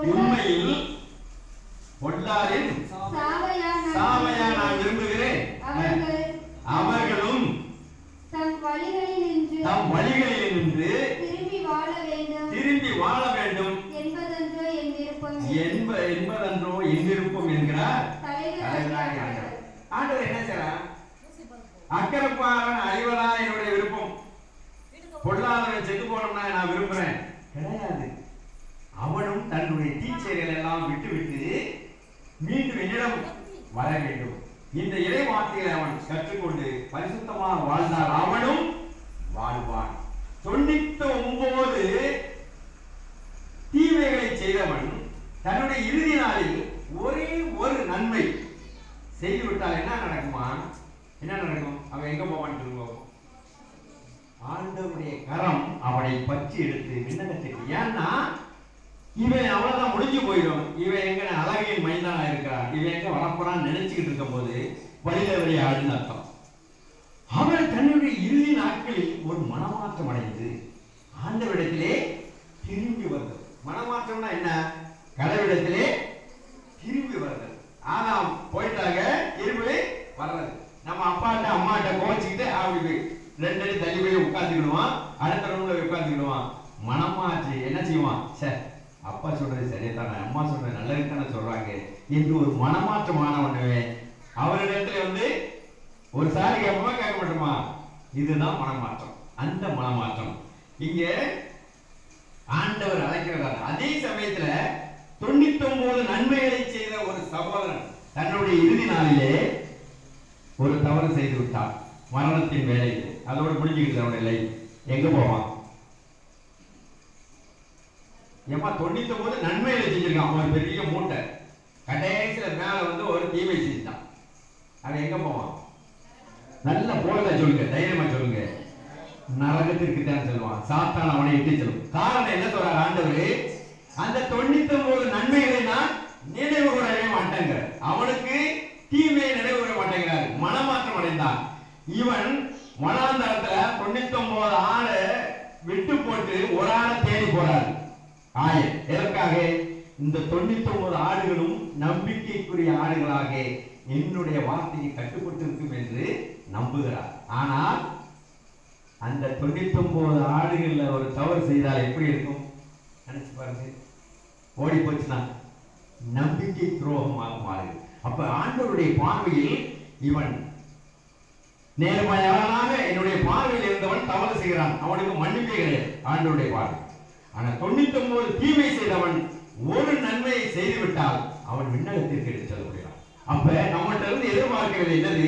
உண்மையில் பொல்லாரின் சாவையா நான் விரும்புகிறேன். அவர்கள் அவர்களும் தம் வழிகளில் நின்று திரும்பி வாழ வேண்டும் என்பதென்றோ என் விருப்பம் எங்கிருப்போம் என்கிறார் ஆண்டவர். என்ன செய்றார்? அக்கரப்பாரன் அழிவதா என்னுடைய விருப்பம். பொல்லாதவன் செத்து போனோம்னா நான் விரும்புறேன். கிடையாது. வர வேண்டும். இந்த இறை வார்த்தைகளை அவன் கற்றுக்கொண்டு பரிசுத்தமாக வாழ்ந்தால் அவனும் வாழ்வான். தொண்ணூத்தி ஒன்பது தீமைகளை செய்தவன் தன்னுடைய இறுதி நாளில் ஒரே ஒரு நன்மை செய்து விட்டால் என்ன நடக்குமா? என்ன நடக்கும்? அவன் எங்க போவான்னு சொல்லுங்க ஆண்டவருடைய கரம் அவனை பற்றி எடுத்து விண்ணகத்துக்கு. ஏன்னா இவன் அவ்வளவுதான் முடிஞ்சு போயிடும். இவன் எங்க அழகின் மைதானா இருக்கா? இவன் எங்க வரப்போறான்னு நினைச்சுக்கிட்டு இருக்கும் போது வழியில வழி ஆடுன்னு அர்த்தம். அவன் தன்னுடைய இறுதி நாட்களில் ஒரு மனமாற்றம் அடைந்து ஆண்டவரிடத்திலே திரும்பி வருதல் மனமாற்றம்னா என்ன? கடவுளிடத்திலே திரும்பி வருதல் ஆனா போயிட்டாங்க திரும்பி வர்றது. நம்ம அப்பாட்ட அம்மாட்ட கோச்சிக்கிட்டு அப்படி போய் ரெண்டு அடி தள்ளி போய் உட்காந்துக்கிடுவான் அடுத்த ரூம்ல உட்காந்துக்கிடுவான் மனமாச்சு என்ன செய்வான்? சார் அப்பா சொல்றது சரியா அம்மா சொல்றது நல்லது தானே சொல்றாங்க. என்று ஒரு மனமாற்றமானவனவே அவரிடத்துல வந்து ஒரு சாரி கேட்போமா கேட்க மாட்டோமா? இதுதான் மனமாற்றம். அந்த மனமாற்றம். இங்க ஆண்டவர் அழைக்கிறார் அதே சமயத்துல தொண்ணூத்தி ஒன்பது நன்மைகளை செய்த ஒரு சகோதரன் தன்னுடைய இறுதி நாளிலே ஒரு தவறு செய்து விட்டான். மரணத்தின் வேலையில். அதோட முடிஞ்சுக்கிட்டு அவனுடைய லைஃப் எங்க போவான்? ஏமா தொண்ணூத்தி ஒன்பது நன்மையில செஞ்சிருக்கான். அவன் ஒரு பெரிய மூட்டை. கடைசியில மேல வந்து ஒரு தீமை செஞ்சான் அவன் எங்க போவான்? நல்ல போல சொல்லுங்க தைரியமா சொல்லுங்க. நரகத்திற்கு தான் சொல்லுவான் சாத்தான் அவனை இட்டு செல்லும். காரணம் என்ன சொல்ற ஆண்டவர்? அந்த தொண்ணூத்தி ஒன்பது நன்மைகளை நான் நினைவு கூறவே மாட்டேங்க அவனுக்கு தீமையை நினைவு கூற மாட்டேங்கிறார். மனமாற்றம் அடைந்தான். இவன் மனாந்தரத்துல தொண்ணூத்தி ஒன்பது ஆளை விட்டு போட்டு ஒரு ஆளை தேடி போறாரு. ஆயர். எதற்காக? இந்த தொண்ணூத்தி ஒன்பது ஆடுகளும் நம்பிக்கைக்குரிய ஆடுகளாக என்னுடைய வார்த்தையை கட்டுப்பட்டிருக்கும் என்று நம்புகிறார். ஆனால் அந்த தொண்ணூத்தி ஒன்பது ஆடுகளில் ஒரு தவறு செய்தால் எப்படி இருக்கும்? நினைச்சு பாருங்க. ஓடி போச்சுன்னா நம்பிக்கை துரோகமாக மாறுது. அப்ப ஆண்டவருடைய பார்வையில் இவன் நேர்மையாளனாக என்னுடைய பார்வையில் இருந்தவன் தவறு செய்கிறான். அவனுக்கு மன்னிப்பே கிடையாது. ஆண்டவருடைய பார்வை. ஆனா தொண்ணூத்தி ஒன்பது தீமை செய்தவன் ஒரு நன்மையை செய்துவிட்டால் அவன் விண்ணகத்திற்கு எடுத்து முடியும் அப்ப நம்மகிட்ட இருந்து எதிர்பார்க்கிறது என்னது?